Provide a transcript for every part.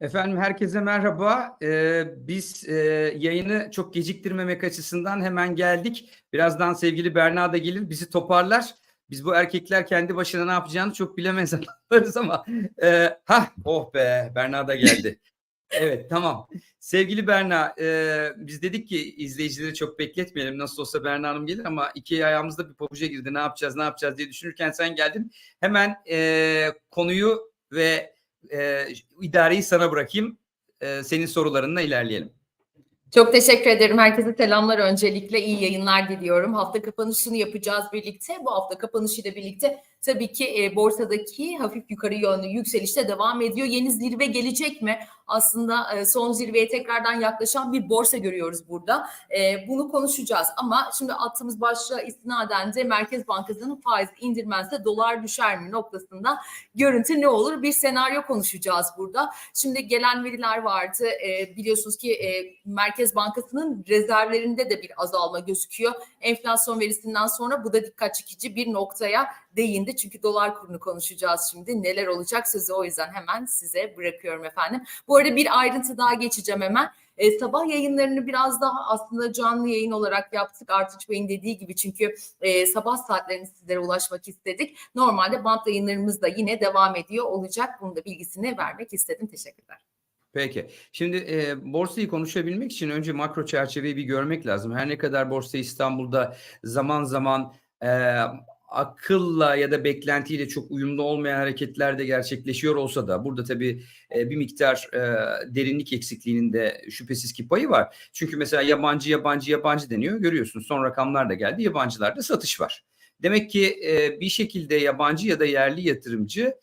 Efendim herkese merhaba. Ee, biz e, yayını çok geciktirmemek açısından hemen geldik. Birazdan sevgili Berna da gelir bizi toparlar. Biz bu erkekler kendi başına ne yapacağını çok bilemez adamlarız ama e, ha oh be Berna da geldi. Evet tamam. Sevgili Berna e, biz dedik ki izleyicileri çok bekletmeyelim. Nasıl olsa Berna Hanım gelir ama iki ayağımızda bir pabuca girdi. Ne yapacağız ne yapacağız diye düşünürken sen geldin. Hemen e, konuyu ve e, idareyi sana bırakayım. E, senin sorularınla ilerleyelim. Çok teşekkür ederim. Herkese selamlar öncelikle. iyi yayınlar diliyorum. Hafta kapanışını yapacağız birlikte. Bu hafta kapanışıyla birlikte tabii ki e, borsadaki hafif yukarı yönlü yükselişte devam ediyor. Yeni zirve gelecek mi? Aslında e, son zirveye tekrardan yaklaşan bir borsa görüyoruz burada. E, bunu konuşacağız ama şimdi attığımız başlığa istinaden de Merkez Bankası'nın faiz indirmezse dolar düşer mi noktasında görüntü ne olur? Bir senaryo konuşacağız burada. Şimdi gelen veriler vardı. E, biliyorsunuz ki Merkez Bankası'nın rezervlerinde de bir azalma gözüküyor. Enflasyon verisinden sonra bu da dikkat çekici bir noktaya değindi. Çünkü dolar kurunu konuşacağız şimdi. Neler olacak sözü o yüzden hemen size bırakıyorum efendim. Bu arada bir ayrıntı daha geçeceğim hemen. E, sabah yayınlarını biraz daha aslında canlı yayın olarak yaptık. Artuç Bey'in dediği gibi çünkü e, sabah saatlerinde sizlere ulaşmak istedik. Normalde bant yayınlarımız da yine devam ediyor olacak. Bunu da bilgisini vermek istedim. Teşekkürler. Peki. Şimdi e, borsayı konuşabilmek için önce makro çerçeveyi bir görmek lazım. Her ne kadar borsa İstanbul'da zaman zaman e, akılla ya da beklentiyle çok uyumlu olmayan hareketler de gerçekleşiyor olsa da burada tabii e, bir miktar e, derinlik eksikliğinin de şüphesiz ki payı var. Çünkü mesela yabancı yabancı yabancı deniyor. Görüyorsun son rakamlar da geldi. Yabancılarda satış var. Demek ki e, bir şekilde yabancı ya da yerli yatırımcı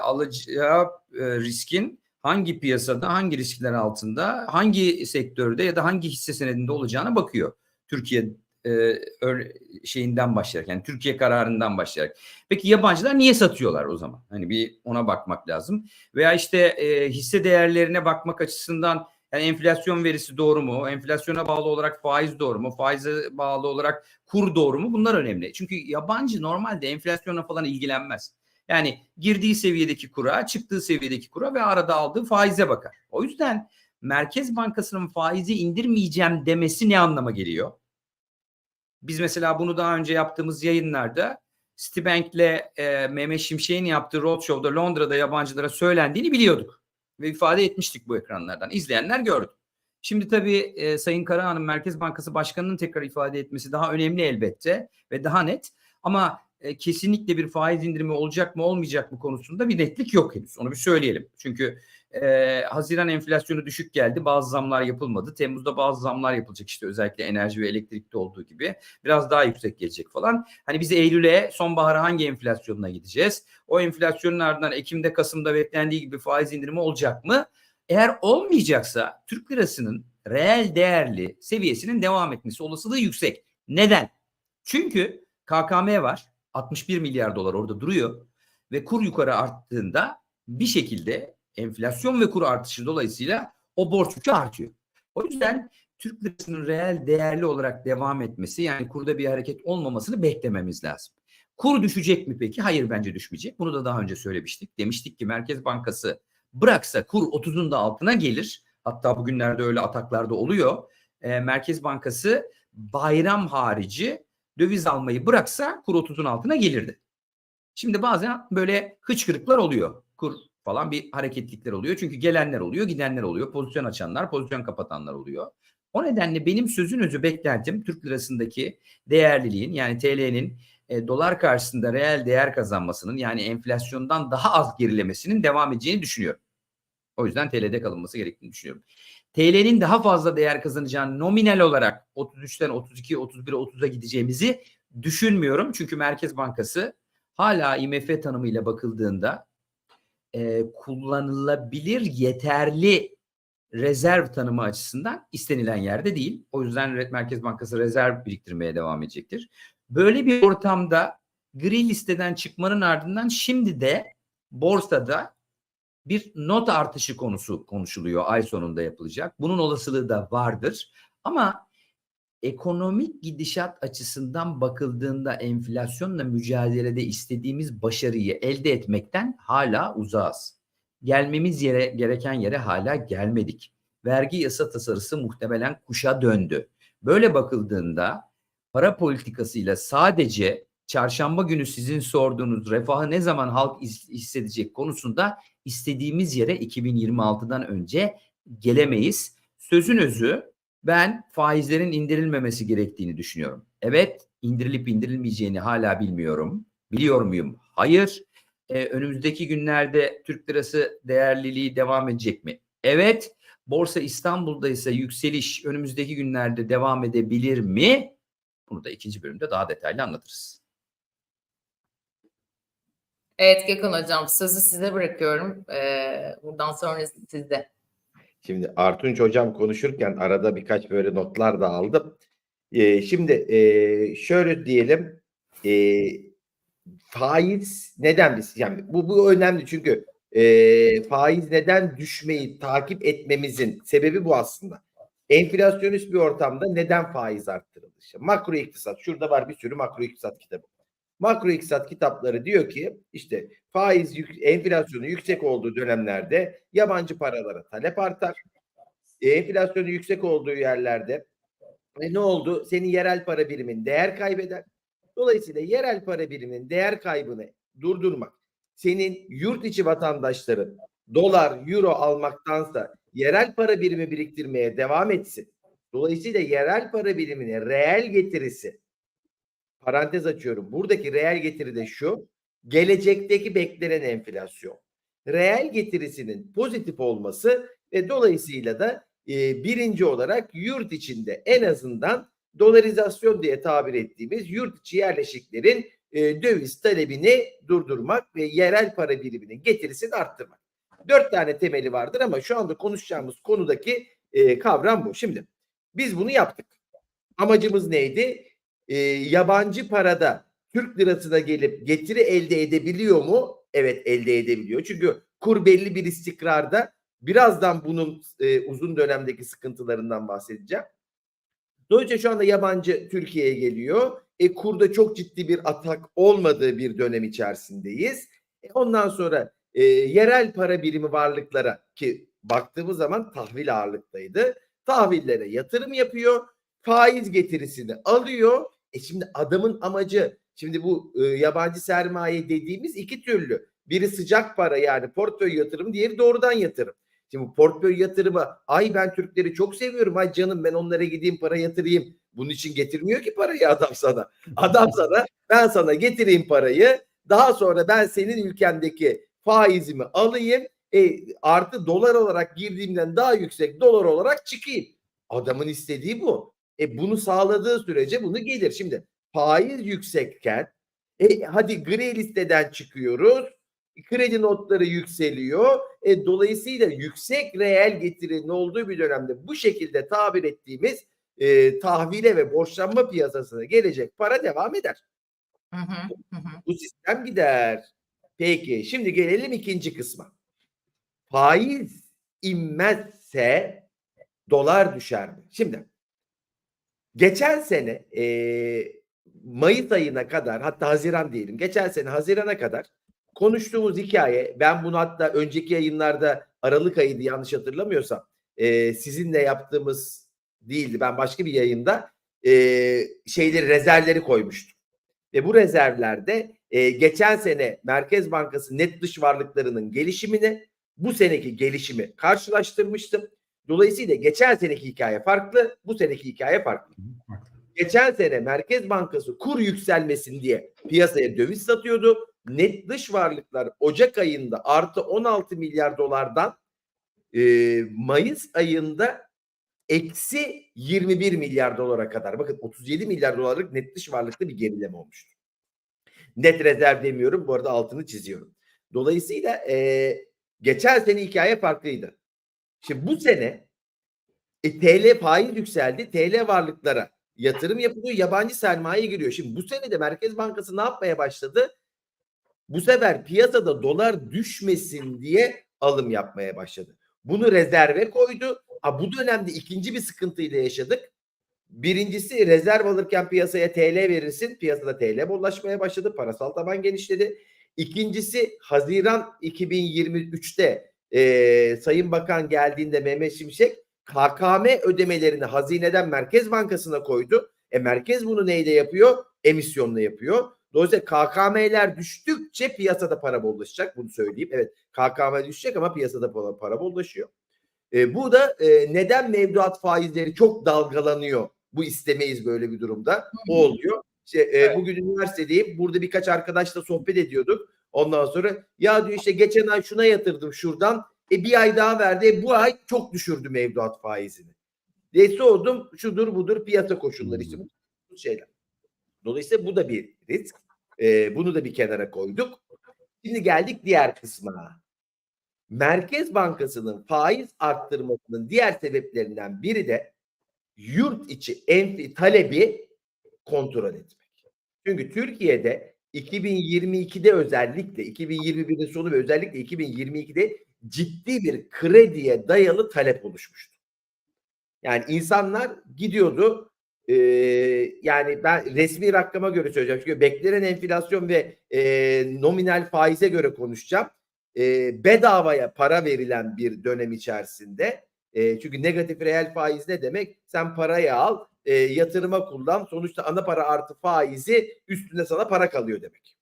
alacağı riskin hangi piyasada, hangi riskler altında, hangi sektörde ya da hangi hisse senedinde olacağına bakıyor. Türkiye şeyinden başlayarak yani Türkiye kararından başlayarak. Peki yabancılar niye satıyorlar o zaman? Hani bir ona bakmak lazım. Veya işte e, hisse değerlerine bakmak açısından yani enflasyon verisi doğru mu? Enflasyona bağlı olarak faiz doğru mu? Faize bağlı olarak kur doğru mu? Bunlar önemli. Çünkü yabancı normalde enflasyona falan ilgilenmez. Yani girdiği seviyedeki kura, çıktığı seviyedeki kura ve arada aldığı faize bakar. O yüzden Merkez Bankası'nın faizi indirmeyeceğim demesi ne anlama geliyor? Biz mesela bunu daha önce yaptığımız yayınlarda Citibank'le e, Mehmet Şimşek'in yaptığı roadshow'da Londra'da yabancılara söylendiğini biliyorduk. Ve ifade etmiştik bu ekranlardan. İzleyenler gördü. Şimdi tabii e, Sayın Karahan'ın Merkez Bankası Başkanı'nın tekrar ifade etmesi daha önemli elbette ve daha net. Ama e, kesinlikle bir faiz indirimi olacak mı olmayacak mı konusunda bir netlik yok henüz. Onu bir söyleyelim. Çünkü e, Haziran enflasyonu düşük geldi. Bazı zamlar yapılmadı. Temmuz'da bazı zamlar yapılacak işte özellikle enerji ve elektrikte olduğu gibi. Biraz daha yüksek gelecek falan. Hani biz Eylül'e sonbahara hangi enflasyonuna gideceğiz? O enflasyonun ardından Ekim'de Kasım'da beklendiği gibi faiz indirimi olacak mı? Eğer olmayacaksa Türk lirasının reel değerli seviyesinin devam etmesi olasılığı yüksek. Neden? Çünkü KKM var. 61 milyar dolar orada duruyor ve kur yukarı arttığında bir şekilde enflasyon ve kur artışı dolayısıyla o borç yükü artıyor. O yüzden Türk lirasının reel değerli olarak devam etmesi yani kurda bir hareket olmamasını beklememiz lazım. Kur düşecek mi peki? Hayır bence düşmeyecek. Bunu da daha önce söylemiştik. Demiştik ki Merkez Bankası bıraksa kur 30'un da altına gelir. Hatta bugünlerde öyle ataklarda oluyor. E, Merkez Bankası bayram harici döviz almayı bıraksa kur 30'un altına gelirdi. Şimdi bazen böyle hıçkırıklar oluyor. Kur falan bir hareketlikler oluyor. Çünkü gelenler oluyor, gidenler oluyor. Pozisyon açanlar, pozisyon kapatanlar oluyor. O nedenle benim sözün özü beklentim Türk lirasındaki değerliliğin yani TL'nin e, dolar karşısında reel değer kazanmasının yani enflasyondan daha az gerilemesinin devam edeceğini düşünüyorum. O yüzden TL'de kalınması gerektiğini düşünüyorum. TL'nin daha fazla değer kazanacağını nominal olarak 33'ten 32, 31'e 30'a gideceğimizi düşünmüyorum. Çünkü Merkez Bankası hala IMF tanımıyla bakıldığında e, kullanılabilir yeterli rezerv tanımı açısından istenilen yerde değil. O yüzden Merkez Bankası rezerv biriktirmeye devam edecektir. Böyle bir ortamda gri listeden çıkmanın ardından şimdi de borsada bir not artışı konusu konuşuluyor ay sonunda yapılacak. Bunun olasılığı da vardır. Ama ekonomik gidişat açısından bakıldığında enflasyonla mücadelede istediğimiz başarıyı elde etmekten hala uzağız. gelmemiz yere gereken yere hala gelmedik. Vergi yasa tasarısı muhtemelen kuşa döndü. Böyle bakıldığında para politikasıyla sadece çarşamba günü sizin sorduğunuz refahı ne zaman halk his- hissedecek konusunda istediğimiz yere 2026'dan önce gelemeyiz. Sözün özü ben faizlerin indirilmemesi gerektiğini düşünüyorum. Evet indirilip indirilmeyeceğini hala bilmiyorum. Biliyor muyum? Hayır. Ee, önümüzdeki günlerde Türk lirası değerliliği devam edecek mi? Evet. Borsa İstanbul'da ise yükseliş önümüzdeki günlerde devam edebilir mi? Bunu da ikinci bölümde daha detaylı anlatırız. Evet Gökhan Hocam sözü size bırakıyorum. Ee, buradan sonra sizde. Şimdi Artunç hocam konuşurken arada birkaç böyle notlar da aldım. Ee, şimdi e, şöyle diyelim e, faiz neden biz yani bu, bu önemli çünkü e, faiz neden düşmeyi takip etmemizin sebebi bu aslında. Enflasyonist bir ortamda neden faiz arttırılır? İşte makro iktisat şurada var bir sürü makro iktisat kitabı. Makro iktisat kitapları diyor ki işte faiz yük, enflasyonu yüksek olduğu dönemlerde yabancı paralara talep artar. E, enflasyonu yüksek olduğu yerlerde e, ne oldu? Senin yerel para birimin değer kaybeder. Dolayısıyla yerel para biriminin değer kaybını durdurmak, senin yurt içi vatandaşların dolar, euro almaktansa yerel para birimi biriktirmeye devam etsin. Dolayısıyla yerel para birimine reel getirisi parantez açıyorum. Buradaki reel getiri de şu. Gelecekteki beklenen enflasyon. Reel getirisinin pozitif olması ve dolayısıyla da e, birinci olarak yurt içinde en azından dolarizasyon diye tabir ettiğimiz yurt içi yerleşiklerin e, döviz talebini durdurmak ve yerel para biriminin getirisini arttırmak. Dört tane temeli vardır ama şu anda konuşacağımız konudaki e, kavram bu. Şimdi biz bunu yaptık. Amacımız neydi? E, yabancı parada Türk lirasına gelip getiri elde edebiliyor mu? Evet elde edebiliyor. Çünkü kur belli bir istikrarda. Birazdan bunun e, uzun dönemdeki sıkıntılarından bahsedeceğim. Dolayısıyla şu anda yabancı Türkiye'ye geliyor. E, kurda çok ciddi bir atak olmadığı bir dönem içerisindeyiz. E, ondan sonra e, yerel para birimi varlıklara ki baktığımız zaman tahvil ağırlıktaydı. Tahvillere yatırım yapıyor. Faiz getirisini alıyor. E şimdi adamın amacı şimdi bu e, yabancı sermaye dediğimiz iki türlü. Biri sıcak para yani portföy yatırım, diğeri doğrudan yatırım. Şimdi portföy yatırımı ay ben Türkleri çok seviyorum ay canım ben onlara gideyim para yatırayım. Bunun için getirmiyor ki parayı adam sana. Adam sana ben sana getireyim parayı daha sonra ben senin ülkendeki faizimi alayım e, artı dolar olarak girdiğimden daha yüksek dolar olarak çıkayım. Adamın istediği bu. E bunu sağladığı sürece bunu gelir. Şimdi faiz yüksekken e, hadi gri listeden çıkıyoruz. Kredi notları yükseliyor. E, dolayısıyla yüksek reel getirinin olduğu bir dönemde bu şekilde tabir ettiğimiz e, tahvile ve borçlanma piyasasına gelecek para devam eder. Hı hı, hı. Bu sistem gider. Peki şimdi gelelim ikinci kısma. Faiz inmezse dolar düşer mi? Şimdi geçen sene e, Mayıs ayına kadar hatta Haziran diyelim. Geçen sene Haziran'a kadar konuştuğumuz hikaye ben bunu hatta önceki yayınlarda Aralık ayıydı yanlış hatırlamıyorsam e, sizinle yaptığımız değildi. Ben başka bir yayında e, şeyleri rezervleri koymuştum. Ve bu rezervlerde e, geçen sene Merkez Bankası net dış varlıklarının gelişimini bu seneki gelişimi karşılaştırmıştım. Dolayısıyla geçen seneki hikaye farklı, bu seneki hikaye farklı. Geçen sene Merkez Bankası kur yükselmesin diye piyasaya döviz satıyordu. Net dış varlıklar Ocak ayında artı 16 milyar dolardan e, Mayıs ayında eksi 21 milyar dolara kadar. Bakın 37 milyar dolarlık net dış varlıkta bir gerileme olmuştu. Net rezerv demiyorum. Bu arada altını çiziyorum. Dolayısıyla e, geçen sene hikaye farklıydı. Şimdi bu sene e, TL faiz yükseldi. TL varlıklara yatırım yapılıyor. Yabancı sermaye giriyor. Şimdi bu sene de Merkez Bankası ne yapmaya başladı? Bu sefer piyasada dolar düşmesin diye alım yapmaya başladı. Bunu rezerve koydu. Ha, bu dönemde ikinci bir sıkıntıyla yaşadık. Birincisi rezerv alırken piyasaya TL verirsin. Piyasada TL bollaşmaya başladı. Parasal taban genişledi. İkincisi Haziran 2023'te e, Sayın Bakan geldiğinde Mehmet Şimşek KKM ödemelerini hazineden Merkez Bankası'na koydu. E Merkez bunu neyle yapıyor? Emisyonla yapıyor. Dolayısıyla KKM'ler düştükçe piyasada para bollaşacak. Bunu söyleyeyim. Evet KKM düşecek ama piyasada para, para bollaşıyor. E, bu da e, neden mevduat faizleri çok dalgalanıyor? Bu istemeyiz böyle bir durumda. O oluyor. İşte, e, Evet. Bugün üniversitedeyim. Burada birkaç arkadaşla sohbet ediyorduk. Ondan sonra ya diyor işte geçen ay şuna yatırdım şuradan. E bir ay daha verdi. E, bu ay çok düşürdü mevduat faizini. Diye sordum. Şudur budur piyasa koşulları işte bu bu şeyler. Dolayısıyla bu da bir risk. E, bunu da bir kenara koyduk. Şimdi geldik diğer kısmına. Merkez Bankası'nın faiz arttırmasının diğer sebeplerinden biri de yurt içi enfi talebi kontrol etmek. Çünkü Türkiye'de 2022'de özellikle 2021'in sonu ve özellikle 2022'de ciddi bir krediye dayalı talep oluşmuştu. Yani insanlar gidiyordu e, yani ben resmi rakama göre söyleyeceğim. Çünkü beklenen enflasyon ve e, nominal faize göre konuşacağım. E, bedavaya para verilen bir dönem içerisinde e, çünkü negatif reel faiz ne demek? Sen parayı al, e, yatırıma kullan. Sonuçta ana para artı faizi üstünde sana para kalıyor demek.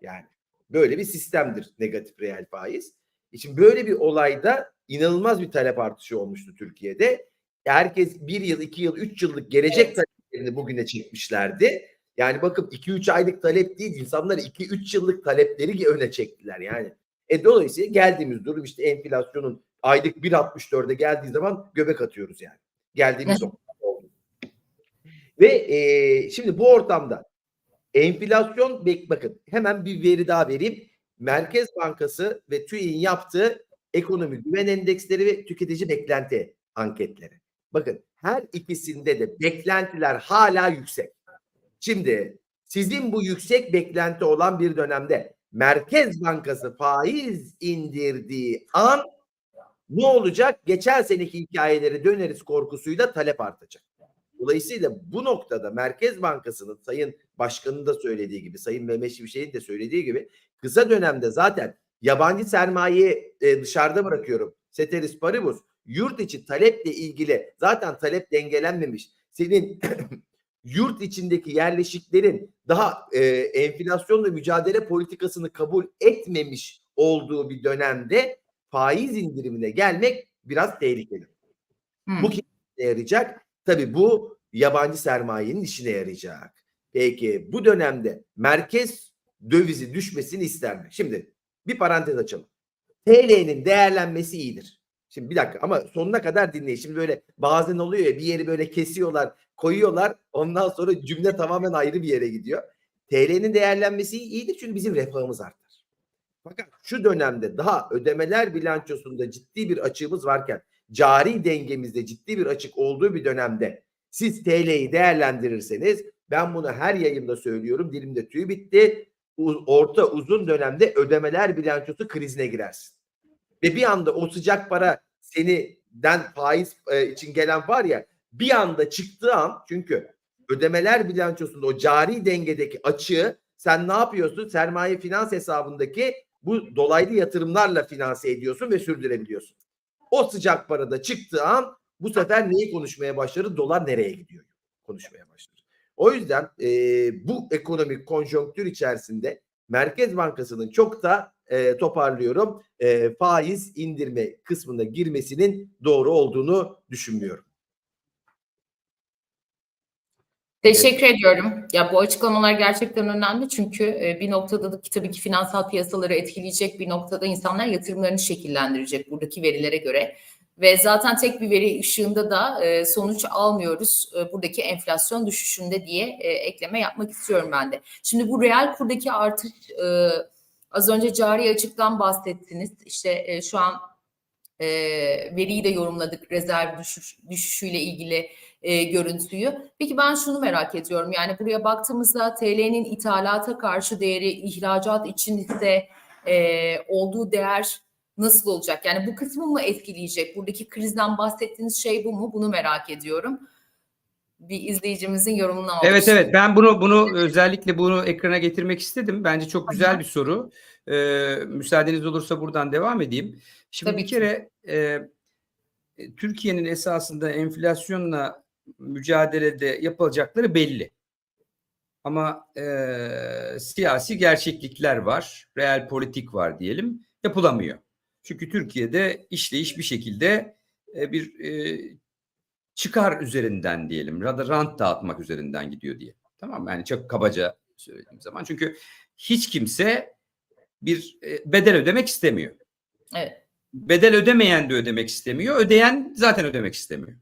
Yani böyle bir sistemdir negatif reel faiz. E Şimdi böyle bir olayda inanılmaz bir talep artışı olmuştu Türkiye'de. Herkes bir yıl, iki yıl, üç yıllık gelecek Evet. taleplerini bugüne çekmişlerdi. Yani bakın 2-3 aylık talep değil, insanlar 2-3 yıllık talepleri öne çektiler yani. E dolayısıyla geldiğimiz durum işte enflasyonun aylık 1.64'e geldiği zaman göbek atıyoruz yani. Geldiğimiz nokta oldu. Ve e, şimdi bu ortamda enflasyon bakın hemen bir veri daha vereyim. Merkez Bankası ve TÜİ'nin yaptığı ekonomi güven endeksleri ve tüketici beklenti anketleri. Bakın her ikisinde de beklentiler hala yüksek. Şimdi sizin bu yüksek beklenti olan bir dönemde Merkez Bankası faiz indirdiği an ne olacak? Geçen seneki hikayeleri döneriz korkusuyla talep artacak. Dolayısıyla bu noktada Merkez Bankası'nın Sayın Başkan'ın da söylediği gibi, Sayın Mehmet Şimşek'in de söylediği gibi kısa dönemde zaten yabancı sermayeyi e, dışarıda bırakıyorum. Ceteris paribus yurt içi taleple ilgili zaten talep dengelenmemiş. Senin yurt içindeki yerleşiklerin daha e, enflasyonla mücadele politikasını kabul etmemiş olduğu bir dönemde faiz indirimine gelmek biraz tehlikeli. Hmm. Bu kime yarayacak? Tabii bu yabancı sermayenin işine yarayacak. Peki bu dönemde merkez dövizi düşmesini ister mi? Şimdi bir parantez açalım. TL'nin değerlenmesi iyidir. Şimdi bir dakika ama sonuna kadar dinleyin. Şimdi böyle bazen oluyor ya bir yeri böyle kesiyorlar, koyuyorlar. Ondan sonra cümle tamamen ayrı bir yere gidiyor. TL'nin değerlenmesi iyidir çünkü bizim refahımız artar. Fakat şu dönemde daha ödemeler bilançosunda ciddi bir açığımız varken cari dengemizde ciddi bir açık olduğu bir dönemde siz TL'yi değerlendirirseniz ben bunu her yayında söylüyorum dilimde tüy bitti. Orta uzun dönemde ödemeler bilançosu krizine girersin. Ve bir anda o sıcak para seniden faiz e, için gelen var ya bir anda çıktığı an çünkü ödemeler bilançosunda o cari dengedeki açığı sen ne yapıyorsun? Sermaye finans hesabındaki bu dolaylı yatırımlarla finanse ediyorsun ve sürdürebiliyorsun. O sıcak parada çıktığı an bu sefer neyi konuşmaya başladı? Dolar nereye gidiyor? Konuşmaya başladı. O yüzden e, bu ekonomik konjonktür içerisinde Merkez Bankası'nın çok da e, toparlıyorum e, faiz indirme kısmına girmesinin doğru olduğunu düşünmüyorum. Teşekkür ediyorum. Ya bu açıklamalar gerçekten önemli çünkü e, bir noktada da tabii ki finansal piyasaları etkileyecek bir noktada insanlar yatırımlarını şekillendirecek buradaki verilere göre. Ve zaten tek bir veri ışığında da e, sonuç almıyoruz e, buradaki enflasyon düşüşünde diye ekleme yapmak istiyorum ben de. Şimdi bu reel kurdaki artış az önce cari açıktan bahsettiniz. İşte şu an veriyi de yorumladık rezerv düşüş, düşüşüyle ilgili e, görüntüyü. Peki ben şunu merak ediyorum. Yani buraya baktığımızda TL'nin ithalata karşı değeri ihracat için ise e, olduğu değer nasıl olacak? Yani bu kısmı mı etkileyecek? Buradaki krizden bahsettiğiniz şey bu mu? Bunu merak ediyorum. bir izleyicimizin yorumunu almış. Evet evet ben bunu bunu özellikle bunu ekrana getirmek istedim. Bence çok güzel bir soru. Ee, müsaadeniz olursa buradan devam edeyim. Şimdi Tabii bir kere e, Türkiye'nin esasında enflasyonla mücadelede yapılacakları belli. Ama e, siyasi gerçeklikler var, real politik var diyelim, yapılamıyor. Çünkü Türkiye'de işleyiş bir şekilde e, bir e, çıkar üzerinden diyelim ya da rant dağıtmak üzerinden gidiyor diye. Tamam? Yani çok kabaca söylediğim zaman. Çünkü hiç kimse bir e, bedel ödemek istemiyor. Evet. Bedel ödemeyen de ödemek istemiyor. Ödeyen zaten ödemek istemiyor.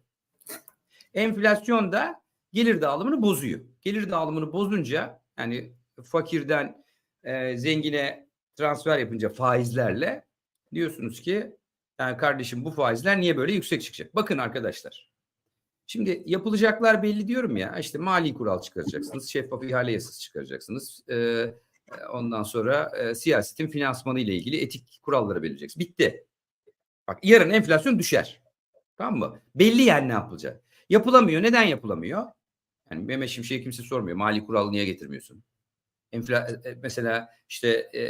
Enflasyon da gelir dağılımını bozuyor. Gelir dağılımını bozunca yani fakirden e, zengine transfer yapınca faizlerle diyorsunuz ki yani kardeşim bu faizler niye böyle yüksek çıkacak? Bakın arkadaşlar. Şimdi yapılacaklar belli diyorum ya. işte mali kural çıkaracaksınız. Şeffaf ihale yasası çıkaracaksınız. Ee, ondan sonra e, siyasetin finansmanı ile ilgili etik kuralları belirleyeceksiniz. Bitti. Bak yarın enflasyon düşer. Tamam mı? Belli yani ne yapılacak. Yapılamıyor. Neden yapılamıyor? Yani Mehmet Şimşek'e kimse sormuyor. Mali kuralı niye getirmiyorsun? Enfla e, mesela işte e,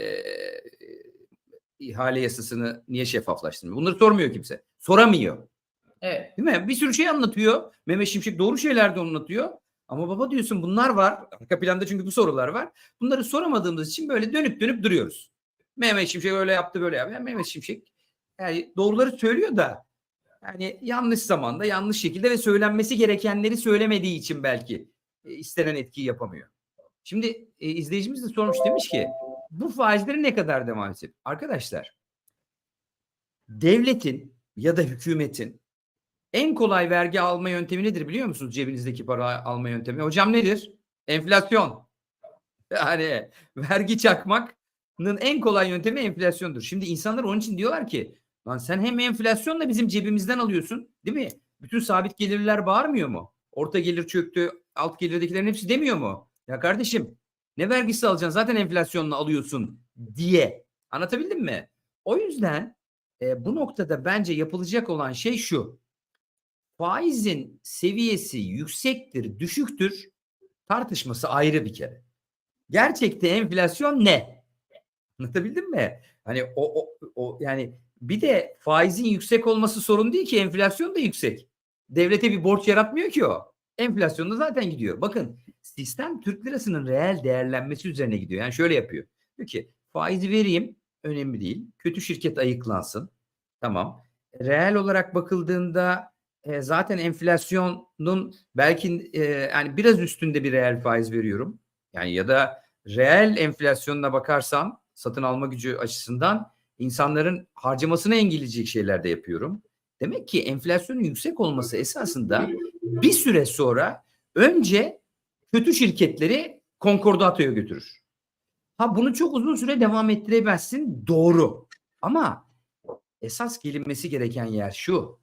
ihale yasasını niye şeffaflaştırmıyor? Bunları sormuyor kimse. Soramıyor. Evet. Değil mi? Bir sürü şey anlatıyor. Mehmet Şimşek doğru şeyler de anlatıyor. Ama baba diyorsun bunlar var. Arka planda çünkü bu sorular var. Bunları soramadığımız için böyle dönüp dönüp duruyoruz. Mehmet Şimşek öyle yaptı böyle yaptı. Yani Mehmet Şimşek yani doğruları söylüyor da yani yanlış zamanda yanlış şekilde ve söylenmesi gerekenleri söylemediği için belki e, istenen etkiyi yapamıyor. Şimdi e, izleyicimiz de sormuş demiş ki bu faizleri ne kadar devam edecek? Arkadaşlar devletin ya da hükümetin en kolay vergi alma yöntemi nedir biliyor musunuz? Cebinizdeki para alma yöntemi. Hocam nedir? Enflasyon. Yani vergi çakmanın en kolay yöntemi enflasyondur. Şimdi insanlar onun için diyorlar ki lan sen hem enflasyonla bizim cebimizden alıyorsun değil mi? Bütün sabit gelirler bağırmıyor mu? Orta gelir çöktü, alt gelirdekilerin hepsi demiyor mu? Ya kardeşim ne vergisi alacaksın zaten enflasyonla alıyorsun diye. Anlatabildim mi? O yüzden e, bu noktada bence yapılacak olan şey şu faizin seviyesi yüksektir, düşüktür tartışması ayrı bir kere. Gerçekte enflasyon ne? Anlatabildim mi? Hani o, o, o yani bir de faizin yüksek olması sorun değil ki enflasyon da yüksek. Devlete bir borç yaratmıyor ki o. Enflasyon da zaten gidiyor. Bakın sistem Türk lirasının reel değerlenmesi üzerine gidiyor. Yani şöyle yapıyor. Diyor ki faizi vereyim önemli değil. Kötü şirket ayıklansın. Tamam. Reel olarak bakıldığında e, zaten enflasyonun belki e, yani biraz üstünde bir reel faiz veriyorum. Yani ya da reel enflasyonuna bakarsam satın alma gücü açısından insanların harcamasını engelleyecek şeyler de yapıyorum. Demek ki enflasyonun yüksek olması esasında bir süre sonra önce kötü şirketleri konkordatoya götürür. Ha bunu çok uzun süre devam ettiremezsin doğru. Ama esas gelinmesi gereken yer şu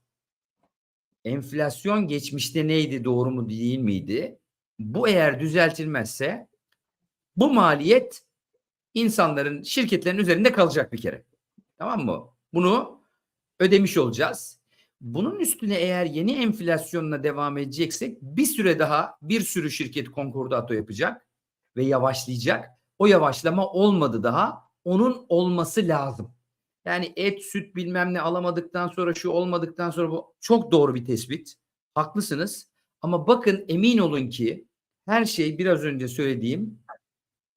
enflasyon geçmişte neydi doğru mu değil miydi? Bu eğer düzeltilmezse bu maliyet insanların şirketlerin üzerinde kalacak bir kere. Tamam mı? Bunu ödemiş olacağız. Bunun üstüne eğer yeni enflasyonla devam edeceksek bir süre daha bir sürü şirket konkordato yapacak ve yavaşlayacak. O yavaşlama olmadı daha. Onun olması lazım. Yani et, süt bilmem ne alamadıktan sonra şu olmadıktan sonra bu çok doğru bir tespit. Haklısınız. Ama bakın emin olun ki her şey biraz önce söylediğim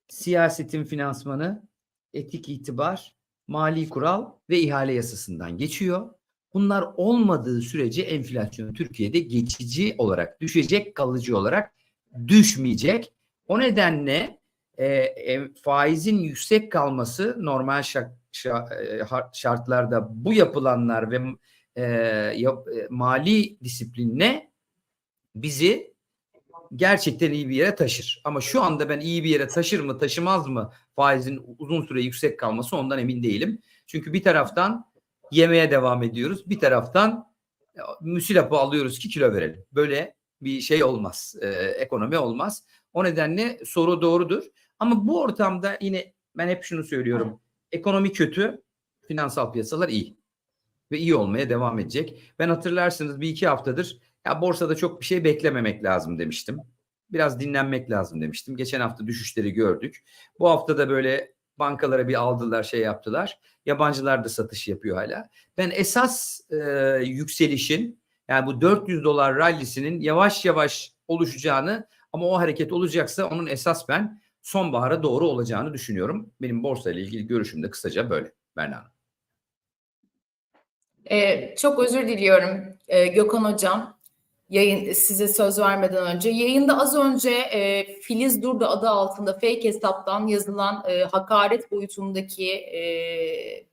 siyasetin finansmanı, etik itibar, mali kural ve ihale yasasından geçiyor. Bunlar olmadığı sürece enflasyon Türkiye'de geçici olarak düşecek, kalıcı olarak düşmeyecek. O nedenle e, e, faizin yüksek kalması normal şak, şartlarda bu yapılanlar ve e, yap, e, mali disiplinle bizi gerçekten iyi bir yere taşır. Ama şu anda ben iyi bir yere taşır mı taşımaz mı faizin uzun süre yüksek kalması ondan emin değilim. Çünkü bir taraftan yemeye devam ediyoruz. Bir taraftan müsilapı alıyoruz ki kilo verelim. Böyle bir şey olmaz. E, ekonomi olmaz. O nedenle soru doğrudur. Ama bu ortamda yine ben hep şunu söylüyorum. Ekonomi kötü, finansal piyasalar iyi. Ve iyi olmaya devam edecek. Ben hatırlarsınız bir iki haftadır Ya borsada çok bir şey beklememek lazım demiştim. Biraz dinlenmek lazım demiştim. Geçen hafta düşüşleri gördük. Bu hafta da böyle bankalara bir aldılar, şey yaptılar. Yabancılar da satış yapıyor hala. Ben esas e, yükselişin yani bu 400 dolar rallisinin yavaş yavaş oluşacağını ama o hareket olacaksa onun esas ben sonbahara doğru olacağını düşünüyorum. Benim borsa ilgili görüşüm de kısaca böyle Berna Hanım. Ee, çok özür diliyorum ee, Gökhan Hocam. Yayın size söz vermeden önce yayında az önce e, Filiz Durdu adı altında fake hesaptan yazılan e, hakaret boyutundaki e,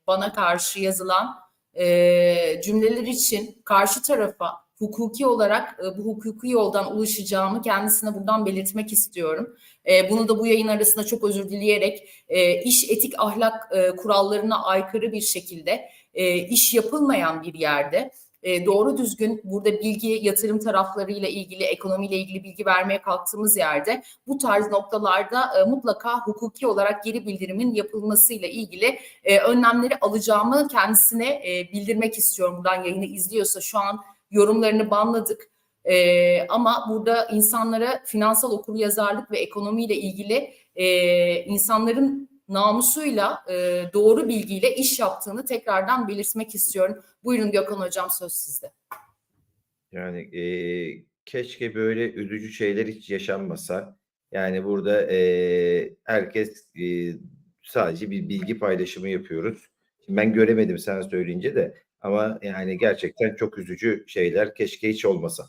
bana karşı yazılan e, cümleler için karşı tarafa hukuki olarak e, bu hukuki yoldan ulaşacağımı kendisine buradan belirtmek istiyorum. E, bunu da bu yayın arasında çok özür dileyerek e, iş etik ahlak e, kurallarına aykırı bir şekilde e, iş yapılmayan bir yerde e, doğru düzgün burada bilgi yatırım taraflarıyla ilgili ekonomiyle ilgili bilgi vermeye kalktığımız yerde bu tarz noktalarda e, mutlaka hukuki olarak geri bildirimin yapılmasıyla ilgili e, önlemleri alacağımı kendisine e, bildirmek istiyorum. Buradan yayını izliyorsa şu an yorumlarını banladık. E, ama burada insanlara finansal okuryazarlık ve ekonomiyle ilgili e, insanların namusuyla e, doğru bilgiyle iş yaptığını tekrardan belirtmek istiyorum. Buyurun Gökhan Hocam söz sizde. Yani e, keşke böyle üzücü şeyler hiç yaşanmasa. Yani burada e, herkes e, sadece bir bilgi paylaşımı yapıyoruz. Şimdi ben göremedim sen söyleyince de ama yani gerçekten çok üzücü şeyler keşke hiç olmasa.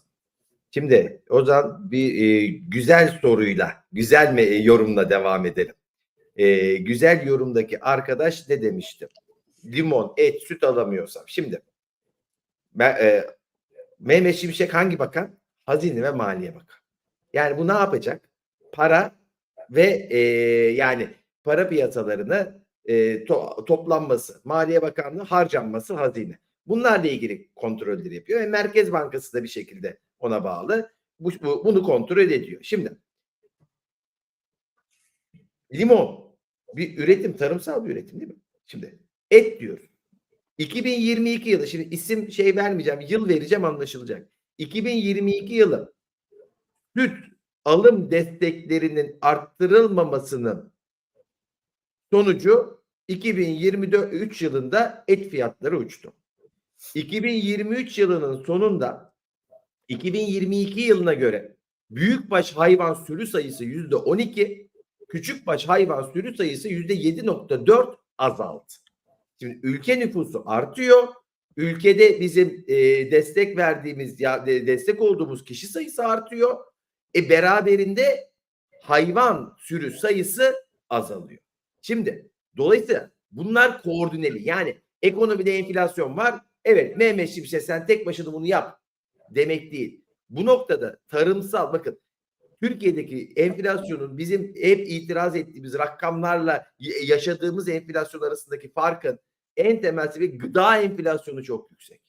Şimdi o zaman bir e, güzel soruyla, güzel mi, e, yorumla devam edelim. E, güzel yorumdaki arkadaş ne demişti? Limon, et, süt alamıyorsam. Şimdi ben, e, Mehmet Şimşek hangi bakan? Hazine ve Maliye Bakanı. Yani bu ne yapacak? Para ve e, yani para piyasalarını e, to- toplanması, Maliye Bakanlığı harcanması hazine. Bunlarla ilgili kontrolleri yapıyor ve Merkez Bankası da bir şekilde ona bağlı. Bu, bu- bunu kontrol ediyor. Şimdi limon bir üretim, tarımsal bir üretim değil mi? Şimdi et diyoruz. 2022 yılı şimdi isim şey vermeyeceğim, yıl vereceğim anlaşılacak. 2022 yılı süt alım desteklerinin arttırılmamasının sonucu 2023 yılında et fiyatları uçtu. 2023 yılının sonunda 2022 yılına göre büyükbaş hayvan sürü sayısı yüzde 12, küçükbaş hayvan sürü sayısı yüzde 7.4 azaldı. Şimdi ülke nüfusu artıyor. Ülkede bizim e, destek verdiğimiz ya de- destek olduğumuz kişi sayısı artıyor. E beraberinde hayvan sürü sayısı azalıyor. Şimdi dolayısıyla bunlar koordineli. Yani ekonomide enflasyon var. Evet Mehmet Şimşek sen tek başına bunu yap demek değil. Bu noktada tarımsal bakın Türkiye'deki enflasyonun bizim hep itiraz ettiğimiz rakamlarla yaşadığımız enflasyon arasındaki farkın en temel sebebi gıda enflasyonu çok yüksek.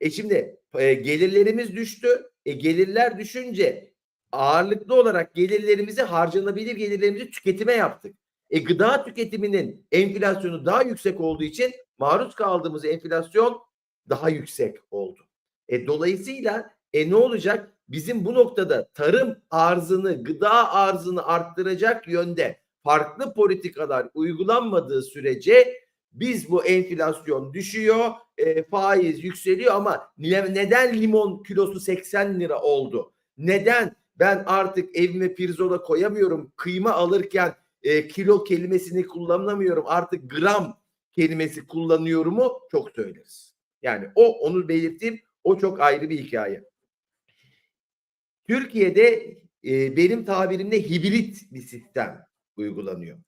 E şimdi e, gelirlerimiz düştü. E, gelirler düşünce ağırlıklı olarak gelirlerimizi harcanabilir gelirlerimizi tüketime yaptık. E, gıda tüketiminin enflasyonu daha yüksek olduğu için maruz kaldığımız enflasyon daha yüksek oldu. E, dolayısıyla e, ne olacak? Bizim bu noktada tarım arzını, gıda arzını arttıracak yönde farklı politikalar uygulanmadığı sürece biz bu enflasyon düşüyor, e, faiz yükseliyor ama ne- neden limon kilosu 80 lira oldu? Neden ben artık evime pirzola koyamıyorum, kıyma alırken e, kilo kelimesini kullanamıyorum, artık gram kelimesi kullanıyorumu çok söyleriz. Yani o onu belirteyim, o çok ayrı bir hikaye. Türkiye'de e, benim tabirimle hibrit bir sistem uygulanıyor.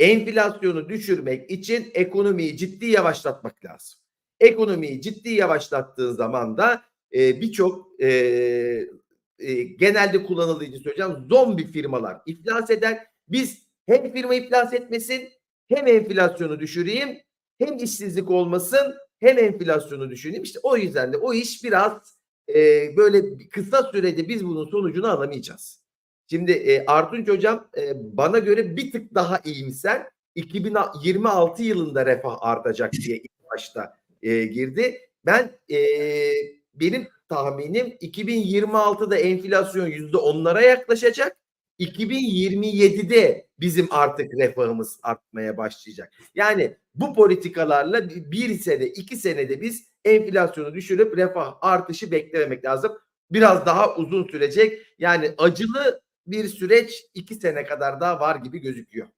Enflasyonu düşürmek için ekonomiyi ciddi yavaşlatmak lazım. Ekonomiyi ciddi yavaşlattığın zaman da e, birçok e, e, genelde kullanıldığı için söyleyeceğim zombi firmalar iflas eder. Biz hem firma iflas etmesin hem enflasyonu düşüreyim hem işsizlik olmasın hem enflasyonu düşüreyim. İşte o yüzden de o iş biraz e, böyle kısa sürede biz bunun sonucunu alamayacağız. Şimdi e, Artunç Hocam e, bana göre bir tık daha iyimser. 2026 yılında refah artacak diye ilk başta e, girdi. Ben e, benim tahminim 2026'da enflasyon %10'lara yaklaşacak. 2027'de bizim artık refahımız artmaya başlayacak. Yani bu politikalarla bir sene, iki senede biz enflasyonu düşürüp refah artışı beklememek lazım. Biraz daha uzun sürecek. Yani acılı bir süreç iki sene kadar daha var gibi gözüküyor.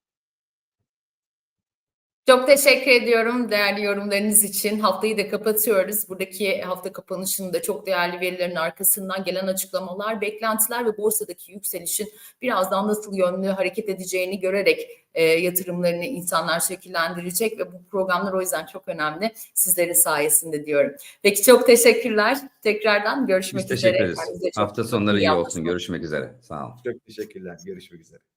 Çok teşekkür ediyorum değerli yorumlarınız için. Haftayı da kapatıyoruz. Buradaki hafta kapanışının da çok değerli verilerin arkasından gelen açıklamalar, beklentiler ve borsadaki yükselişin birazdan nasıl yönlü hareket edeceğini görerek e, yatırımlarını insanlar şekillendirecek ve bu programlar o yüzden çok önemli sizlerin sayesinde diyorum. Peki çok teşekkürler. Tekrardan görüşmek Biz teşekkür üzere. ederiz. Hafta sonları iyi iyi olsun. Görüşmek üzere. Sağ olun. Çok teşekkürler. Görüşmek üzere.